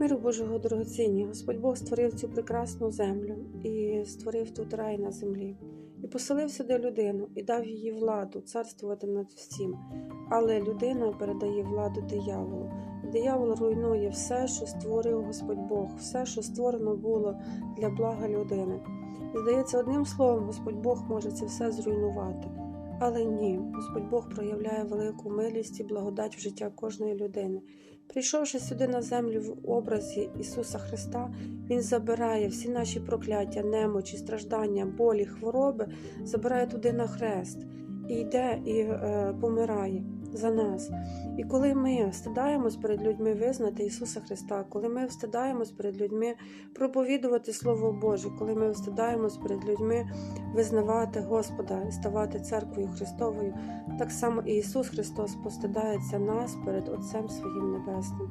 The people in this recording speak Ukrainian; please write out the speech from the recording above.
Миру Божого дорогоцінні, Господь Бог створив цю прекрасну землю і створив тут рай на землі, і поселив сюди людину і дав їй владу царствувати над всім. Але людина передає владу дияволу. Диявол руйнує все, що створив Господь Бог, все, що створено було для блага людини. І здається, одним словом, Господь Бог може це все зруйнувати. Але ні, Господь Бог проявляє велику милість і благодать в життя кожної людини. Прийшовши сюди на землю в образі Ісуса Христа, Він забирає всі наші прокляття, немочі, страждання, болі, хвороби, забирає туди на хрест і йде і е, помирає за нас. І коли ми встидаємось перед людьми визнати Ісуса Христа, коли ми встидаємось перед людьми проповідувати Слово Боже, коли ми встидаємось перед людьми визнавати Господа і ставати церквою Христовою, так само і Ісус Христос постидається нас перед Отцем Своїм Небесним.